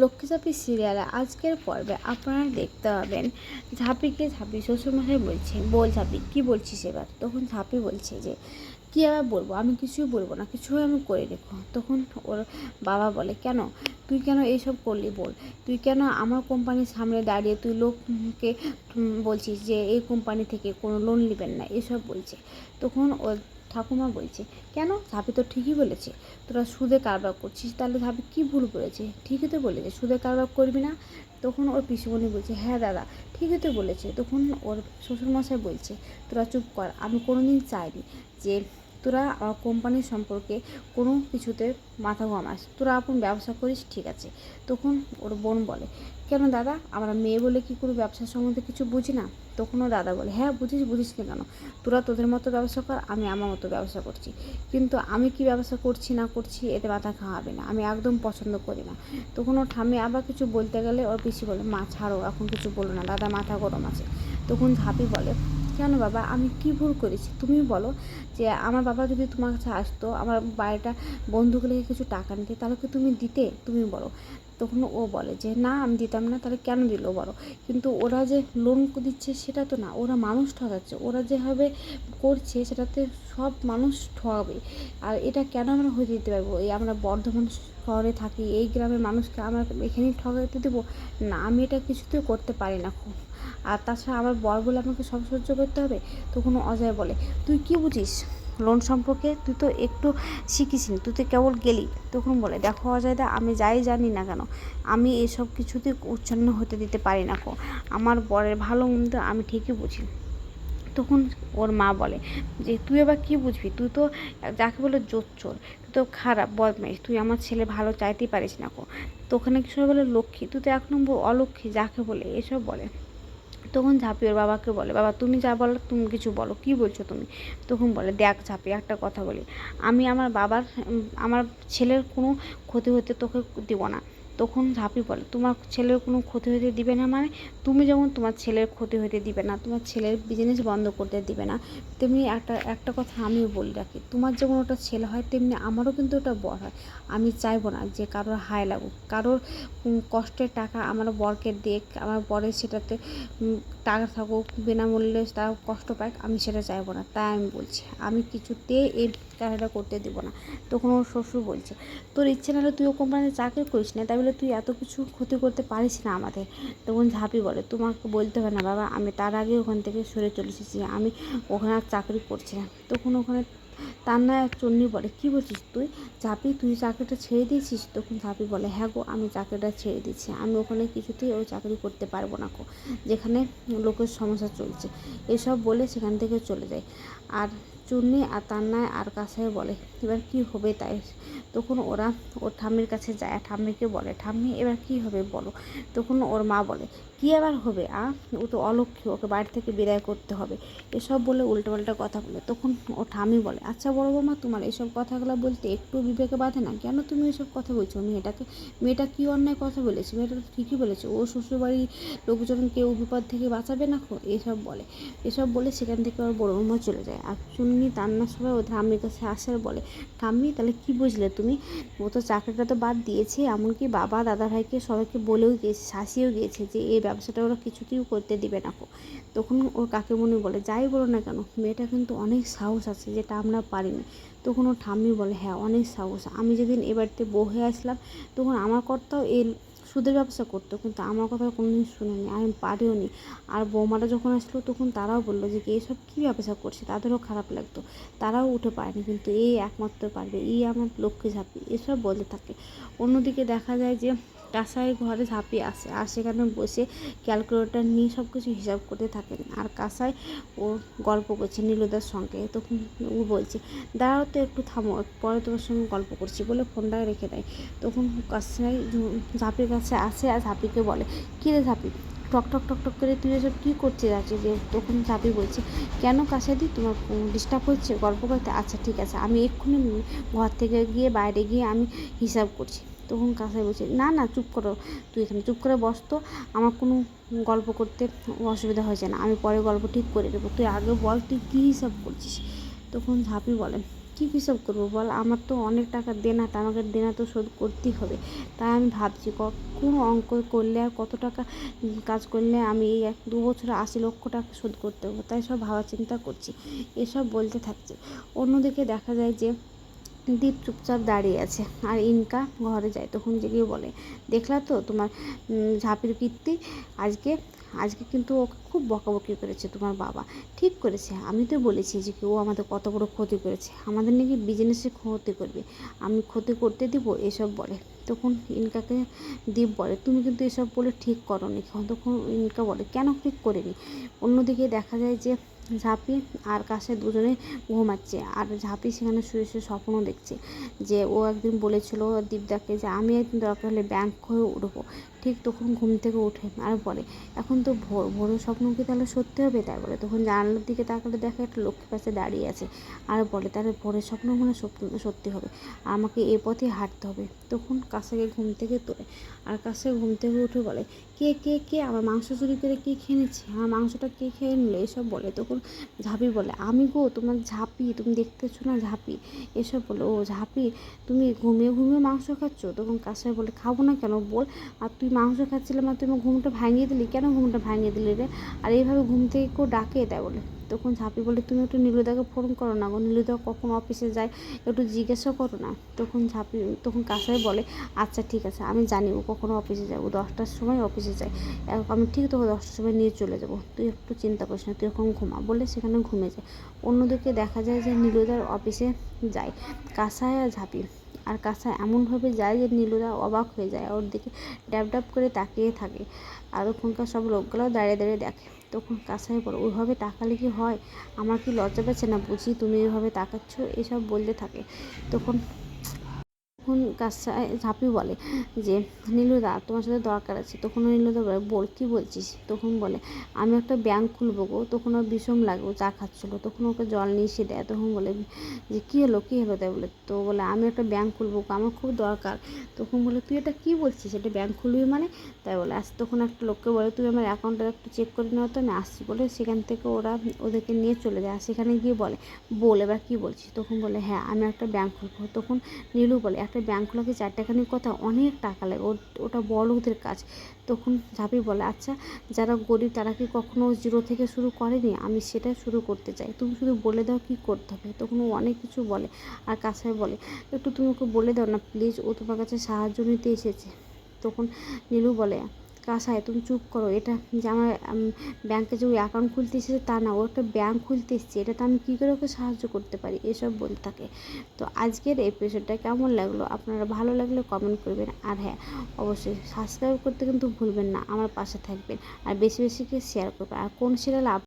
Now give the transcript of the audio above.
লক্ষ্মীচাপি সিরিয়ালে আজকের পর্বে আপনারা দেখতে পাবেন ঝাঁপিকে ঝাঁপি, শ্বশুরমশাই বলছে, বল ঝাঁপি, কী বলছিস এবার? তখন ঝাঁপি বলছে যে, কী আবার বলব? আমি কিছুই বলব না, কিছুই আমি করে রেখো তখন ওর বাবা বলে, কেন? তুই কেন এইসব করলি বল? তুই কেন আমার কোম্পানির সামনে দাঁড়িয়ে তুই লোককে বলছিস যে, এই কোম্পানি থেকে কোনো লোন নেবেন না? এসব বলছে। তখন ও ঠাকুমা বলছে, কেন? ধাপি তো ঠিকই বলেছে। তোরা সুদে কারবার করছিস, তাহলে ধাপি কি ভুল করেছে? ঠিকই তো বলেছে, সুদে কারবার করবি না? তখন ওর পিসুমণি বলছে হ্যাঁ দাদা, ঠিকই তো বলেছে। তখন ওর শ্বশুরমশাই বলছে, তোরা চুপ কর, আমি কোনোদিন চাইনি যে তোরা আমার কোম্পানির সম্পর্কে কোনো কিছুতে মাথা ঘামাস তোরা আপন ব্যবসা করিস, ঠিক আছে। তখন ওর বোন বলে, কেন দাদা, আমরা মেয়ে বলে কি কোনো ব্যবসার সম্বন্ধে কিছু বুঝি না? তখন ও দাদা বলে হ্যাঁ বুঝিস বুঝিস না কেন? তোরা তোদের মতো ব্যবসা কর, আমি আমার মতো ব্যবসা করছি। কিন্তু আমি কি ব্যবসা করছি না করছি, এতে মাথা খাওয়াবে না, আমি একদম পছন্দ করি না। তখন ওর ঠাম্মি আবার কিছু বলতে গেলে ওর পিসি বলে, মা, ছাড়ো, এখন কিছু বলো না, দাদা মাথা গরম আছে। তখন ঝাঁপি বলে কেন বাবা? আমি কি ভুল করেছি? তুমি বলো যে আমার বাবা যদি তোমার কাছে আসতো, আমার বাড়িটা বন্ধুগুলোকে কিছু টাকা নিতে, তাহলে কি তুমি দিতে? তুমি বলো। তখন ও বলে যে, না, আমি দিতাম না, তাহলে কেন দিল বলো? কিন্তু ওরা যে লোন দিচ্ছে সেটা তো না, ওরা মানুষ ঠকাচ্ছে, ওরা যেভাবে করছে সেটাতে সব মানুষ ঠকাবে। আর এটা কেন আমরা হয়ে দিতে পারব? এই আমরা বর্ধমান শহরে থাকি, এই গ্রামের মানুষকে আমরা এখানেই ঠকাতে দেবো? না, আমি এটা কিছুতেই করতে পারি না খুব আর তাছাড়া আমার বর বলে আমাকে সব সহ্য করতে হবে? তখন অজয় বলে, তুই কি বুঝিস? লোন সম্পর্কে তুই তো একটু শিখিসনি, তুই তো কেবল গেলি। তখন বলে, দেখো অজয়দা, আমি যাই জানি না কেন, আমি এসব কিছুতে উচ্ছন্ন হতে দিতে পারি না কো, আমার বরের ভালো মন্দ আমি ঠিকই বুঝি। তখন ওর মা বলে, যে তুই এবার কী বুঝবি? তুই তো যাকে বলে জোচ্চোর তুই তো খারাপ, বদমাইশ, তুই আমার ছেলে ভালো চাইতেই পারিস না কো। তো ওখানে কিছু বলে, লক্ষ্মী, তুই তো এক নম্বর অলক্ষ্মী, যাকে বলে এসব বলে। তখন ঝাঁপি ওর বাবাকে বলে, বাবা, তুমি যা বলো, তুমি কিছু বলো, কি বলছো তুমি? তখন বলে, দেখ ঝাঁপি, একটা কথা বলি। আমি আমার বাবার আমার ছেলের কোনো ক্ষতি হতে তোকে দেবো না। তখন ঝাঁপি বলে, তোমার ছেলের কোনো ক্ষতি হতে দিবে না মানে? তুমি যেমন তোমার ছেলের ক্ষতি হতে দিবে না, তোমার ছেলের বিজনেস বন্ধ করতে দিবে না, তেমনি একটা একটা কথা আমিও বলি রাখি, তোমার যেমন ওটা ছেলে হয়, তেমনি আমারও কিন্তু ওটা বর হয়। আমি চাইব না যে কারোর হায় লাগুক, কারোর কষ্টের টাকা আমার বরকে দেখ আমার বরের সেটাতে টাকা থাকুক, বিনামূল্যে তারা কষ্ট পাক, আমি সেটা চাইব না, তাই আমি বলছি। আমি কিছুতে এই কাজটা করতে দিব না। তখন ওর শ্বশুর বলছে, তোর ইচ্ছে না হলে তুই ও কোম্পানিতে চাকরি করিস না, তাই বলে তুই এত কিছু ক্ষতি করতে পারিস না আমাদের। তখন ঝাঁপি বলে, তোমাকে বলতে হবে না বাবা, আমি তার আগে ওখান থেকে সরে চলে এসেছি, আমি ওখানে আর চাকরি করছি না। তখন ওখানে তার না চন্নি বলে, কী বলছিস তুই? চাপি তুই চাকরিটা ছেড়ে দিয়েছিস? তখন ঝাঁপি বলে হ্যাঁ গো, আমি চাকরিটা ছেড়ে দিচ্ছি আমি ওখানে কিছুতেই ওই চাকরি করতে পারব না গো, যেখানে লোকের সমস্যা চলছে। এসব বলে সেখান থেকে চলে যায়। আর চুন্নি আর তার তান্নায় আর কাছায় বলে, এবার কি হবে তাই? তখন ওরা ওর ঠাম্মির কাছে যায়, ঠাম্মিকে বলে, ঠাম্মি, এবার কি হবে বলো? তখন ওর মা বলে, কি আবার হবে, আ? ও তো অলক্ষ্মী, ওকে বাড়ি থেকে বিদায় করতে হবে। এসব বলে উল্টোপাল্টা কথা বলে। তখন ও ঠামি বলে আচ্ছা বড় বৌমা, তোমার এসব কথাগুলো বলতে একটু বিবেকে বাঁধে না? কেন তুমি এসব কথা বলছো? মেয়েটাকে, মেয়েটা কি অন্যায় কথা বলেছে? মেয়েটা ঠিকই বলেছে। ও শ্বশুরবাড়ির লোকজন কেউ বিপদ থেকে বাঁচাবে না খো? এসব বলে। এসব বলে সেখান থেকে ওর বড় বৌমা চলে যায়। আর চুন্নি তান্নার সবাই ও ঠাম্মির কাছে আসার বলে ঠাম্মি তাহলে কি বুঝলে তুমি? ও তো চাকরিটা তো বাদ দিয়েছে, এমনকি বাবা, দাদা ভাইকে সবাইকে বলেও গিয়েছে, শাসিয়েও গিয়েছে যে এই ব্যবসাটা ওরা কিছুতেই করতে দিবে না তখন ওর কাকিমণি বলে, যাই বলো না কেন, মেয়েটা কিন্তু অনেক সাহস আছে যেটা আমরা পারিনি। তখন ওর ঠাম্মি বলে হ্যাঁ অনেক সাহস। আমি যেদিন এ বাড়িতে বউ হয়ে আসলাম, তখন আমার কর্তাও এই সুদের ব্যবসা করতো, কিন্তু আমার কথা কোনো কোনোদিন শুনেনি আমি পারিও নি আর বৌমারা যখন আসলো, তখন তারাও বলল যে এইসব কী ব্যবসা করছে? তাদেরও খারাপ লাগতো। তারাও উঠে পারেনি, কিন্তু এই একমাত্র পারবে, এই আমার লক্ষ্যে ঝাঁপি এসব বলে থাকে। অন্যদিকে দেখা যায় যে কাঁসাই ঘরে ঝাঁপিয়ে আসে আর সেখানে বসে ক্যালকুলেটর নিয়ে সব কিছু হিসাব করতে থাকেন। আর কাঁসাই ও গল্প করছে নীলুদার সঙ্গে। তখন ও বলছে, দাঁড়াও তো একটু থামো, পরে তোমার সঙ্গে গল্প করছি বলে ফোনটা রেখে দেয়। তখন কাঁসাই ঝাঁপির কাছে আসে আর ঝাঁপিকে বলে, কী রে ঝাঁপি? টক টক টক টক করে তুই এসব কী করতে যাচ্ছিস যে তখন ঝাঁপি বলছে, কেন কাসাদি, তোমার ডিস্টার্ব হচ্ছে গল্প করতে? আচ্ছা ঠিক আছে, আমি এক্ষুনি ঘর থেকে গিয়ে বাইরে গিয়ে আমি হিসাব করছি। তখন কাসাই বলছে, না না, চুপ করো, তুই এখানে চুপ করে বস তো, আমার কোনো গল্প করতে অসুবিধা হয়েছে না, আমি পরে গল্প ঠিক করে দেবো তুই আগে বল, তুই কী হিসাব করছিস? তখন ঝাঁপি বলে, কী হিসাব করব বল, আমার তো অনেক টাকা দেনা তা আমাকে দেনা তো শোধ করতেই হবে, তাই আমি ভাবছি কোন অঙ্ক করলে আর কত টাকা কাজ করলে আমি এই এক দু বছরে আশি লক্ষ টাকা শোধ করতে পারব? তাই সব ভাবা চিন্তা করছি, এসব বলতে থাকছে। অন্যদিকে দেখা যায় যে দীপ চুপচাপ দাঁড়িয়ে আছে। আর ইনকা ঘরে যায়, তখন যে গিয়ে বলে, দেখলা তো তোমার ঝাঁপির কীর্তি? আজকে আজকে কিন্তু ওকে খুব বকাবকি করেছে তোমার বাবা। ঠিক করেছে। আমি তো বলেছি যে ও আমাদের কত বড় ক্ষতি করেছে। আমাদের নাকি বিজনেসে ক্ষতি করবে। আমি ক্ষতি করতে দিব, এসব বলে। তখন ইনকাকে দীপ বলে। তুমি কিন্তু এসব বলে ঠিক করো নি তখন ইনকা বলে, কেন ঠিক করিনি? অন্যদিকে দেখা যায় যে ঝাঁপি আর কাছে দুজনে ঘুমাচ্ছে। আর ঝাঁপি সেখানে শুয়ে শুয়ে স্বপ্ন দেখছে যে ও একদিন বলেছিল দীপদাকে যে, আমি একদিন দরকার হলে ব্যাংক হয়ে উঠবো। ঠিক তখন ঘুম থেকে উঠে আর বলে, এখন তো ভোর, ভোরের স্বপ্ন কি তাহলে সত্যি হবে? তাই বলে। তখন জানালার দিকে তাকালে দেখে একটা লক্ষ্মী পাশে দাঁড়িয়ে আছে আর বলে, তাহলে ভোরের স্বপ্ন মানে সত্য- সত্যি হবে। আমাকে এ পথে হাঁটতে হবে। তখন কাছাকে ঘুম থেকে তোলে। আর কাছে ঘুম থেকে উঠে বলে, কে কে কে? আমার মাংস চুরি করে কে খেয়ে নিচ্ছে? আমার মাংসটা কে খেয়ে নিল? এসব বলে। তখন ঝাঁপি বলে, আমি গো, তোমার ঝাঁপি, তুমি দেখতেছো না ঝাঁপি? এসব বলে, ও ঝাঁপি, তুমি ঘুমিয়ে ঘুমিয়ে মাংস খাচ্ছ? তখন কাছে বলে, খাব না কেন? বল, আর তুই মাংস খাচ্ছিলাম আর তুমি ঘুমটা ভাঙিয়ে দিলি? কেন ঘুমটা ভাঙিয়ে দিলি রে? আর এইভাবে ঘুম থেকে কেউ ডাকে দেয় বলে। তখন ঝাঁপি বলে, তুমি একটু নীলুদাকে ফোন করো না গো। নীলুদা কখন অফিসে যায় একটু জিজ্ঞাসা করো না। তখন ঝাঁপি, তখন কাসাই বলে আচ্ছা ঠিক আছে, আমি জানি ও কখনো অফিসে যাব দশটার সময় অফিসে যায়। আমি ঠিক তোকে দশটার সময় নিয়ে চলে যাব। তুই একটু চিন্তা করিস না, তুই এখন ঘুমা। বলে সেখানে ঘুমে যায়। অন্যদিকে দেখা যায় যে নীলুদার অফিসে যায়। কাসায় আর ঝাঁপি আর কাঁসা এমনভাবে যায় যে নীলুদা অবাক হয়ে যায়। ওর দিকে ড্যাব ড্যাব করে তাকিয়ে থাকে। আর ওখানকার সব লোকগুলোও দাঁড়িয়ে দাঁড়িয়ে দেখে। তখন কাঁসাই বলো ওইভাবে তাকালে কি হয়? আমার কি লজ্জা পাচ্ছে না বুঝি? তুমি এভাবে তাকাচ্ছ? এসব বলতে থাকে। তখন তখন কাসায় ঝাঁপি বলে যে নীলুদা তোমার সাথে দরকার আছে। তখন নীলুদা বলে বল কী বলছিস? তখন বলে আমি একটা ব্যাংক খুলবো গো। তখন ওর বিষম লাগে ও চা খাচ্ছিলো। তখন ওকে জল নিয়ে এসে দেয়। তখন বলে যে কী হলো? কী হলো? তাই বলে তো বলে আমি একটা ব্যাংক খুলবো গো, আমার খুব দরকার। তখন বলে তুই এটা কী বলছিস? এটা ব্যাংক খুলবি মানে? তাই বলে আস তখন একটা লোককে বলে তুই আমার অ্যাকাউন্টটা একটু চেক করে নেওয়া তো আমি আসছি। বলে সেখান থেকে ওরা ওদেরকে নিয়ে চলে যায়। সেখানে গিয়ে বলে বল এবার কী বলছিস? তখন বলে হ্যাঁ আমি একটা ব্যাংক খুলবো। তখন নীলু বলে একটা ব্যাংক খোলাকে চারটাখানির কথা অনেক টাকা লাগে। ওটা বড়দের কাজ। তখন ঝাঁপি বলে আচ্ছা যারা গরিব তারা কি কখনো জিরো থেকে শুরু করেনি? আমি সেটা শুরু করতে চাই। তুমি শুধু বলে দাও কি করতে হবে। তখন ও অনেক কিছু বলে আর কাছায় বলে, একটু তুমি ওকে বলে দাও না, প্লিজ। ও তোমার কাছে সাহায্য নিতে এসেছে। তখন নীলু বলে কাসায় তুমি চুপ করো। এটা যে আমার ব্যাংকে যে ওই অ্যাকাউন্ট খুলতে এসেছে তা না, ও একটা ব্যাংক খুলতে এসেছে। এটা তো আমি কী করে ওকে সাহায্য করতে পারি? এসব বলতে থাকে। তো আজকের এপিসোডটা কেমন লাগল? আপনারা ভালো লাগলে কমেন্ট করবেন। আর হ্যাঁ অবশ্যই সাবস্ক্রাইব করতে কিন্তু ভুলবেন না। আমার পাশে থাকবেন। আর বেশি বেশি করে শেয়ার করবেন। আর কোন সিরিয়াল